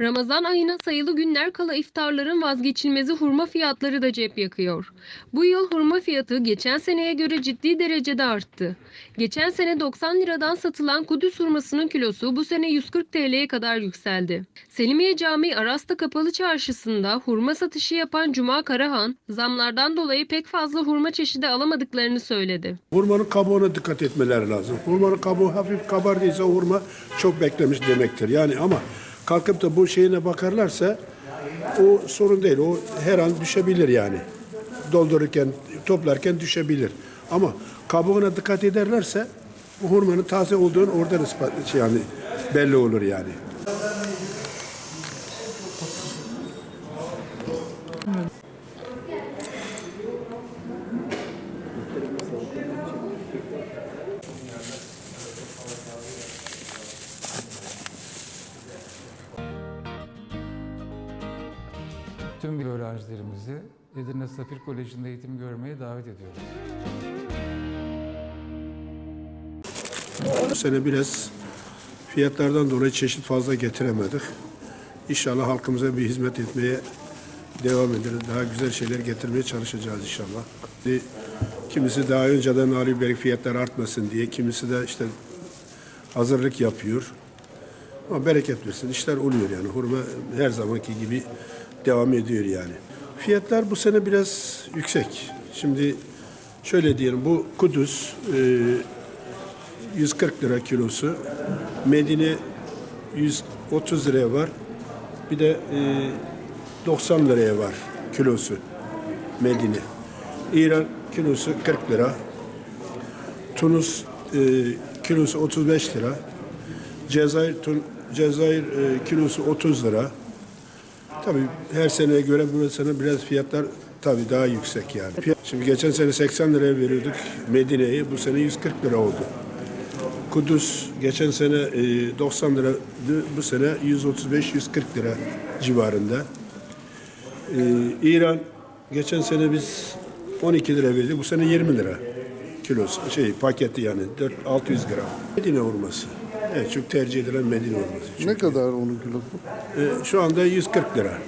Ramazan ayına sayılı günler kala iftarların vazgeçilmezi hurma fiyatları da cep yakıyor. Bu yıl hurma fiyatı geçen seneye göre ciddi derecede arttı. Geçen sene 90 liradan satılan Kudüs hurmasının kilosu bu sene 140 TL'ye kadar yükseldi. Selimiye Camii Arasta Kapalı Çarşısı'nda hurma satışı yapan Cuma Karahan, zamlardan dolayı pek fazla hurma çeşidi alamadıklarını söyledi. Hurmanın kabuğuna dikkat etmeleri lazım. Hurmanın kabuğu hafif kabardıysa hurma çok beklemiş demektir. Yani ama kalkıp da bu şeyine bakarlarsa o sorun değil. O her an düşebilir yani. Doldururken, toplarken düşebilir. Ama kabuğuna dikkat ederlerse bu hurmanın taze olduğunu oradan ispat, şey yani belli olur yani. Tüm öğrencilerimizi Edirne Safir Koleji'nde eğitim görmeye davet ediyoruz. Bu sene biraz fiyatlardan dolayı çeşit fazla getiremedik. İnşallah halkımıza bir hizmet etmeye devam ederiz. Daha güzel şeyler getirmeye çalışacağız inşallah. Kimisi daha önceden Ali Bey fiyatlar artmasın diye, kimisi de işte hazırlık yapıyor. Ama bereket versin. işler oluyor yani. Hurma her zamanki gibi devam ediyor yani. Fiyatlar bu sene biraz yüksek. Şimdi şöyle diyelim bu Kudüs e, 140 lira kilosu. Medine 130 liraya var. Bir de e, 90 liraya var kilosu Medine. İran kilosu 40 lira. Tunus e, kilosu 35 lira. Cezayir tun, Cezayir e, kilosu 30 lira. Tabii her seneye göre bu sene biraz fiyatlar tabii daha yüksek yani. Fiyat- Şimdi geçen sene 80 liraya veriyorduk Medine'yi. Bu sene 140 lira oldu. Kudüs geçen sene e, 90 liraydı. Bu sene 135-140 lira civarında. E, İran geçen sene biz 12 lira verdik. Bu sene 20 lira kilosu. Şey paketi yani 4 600 gram. Medine hurması. Evet çok tercih edilen Medine hurması. Ne kadar onun kilosu? E, şu anda 140 lira.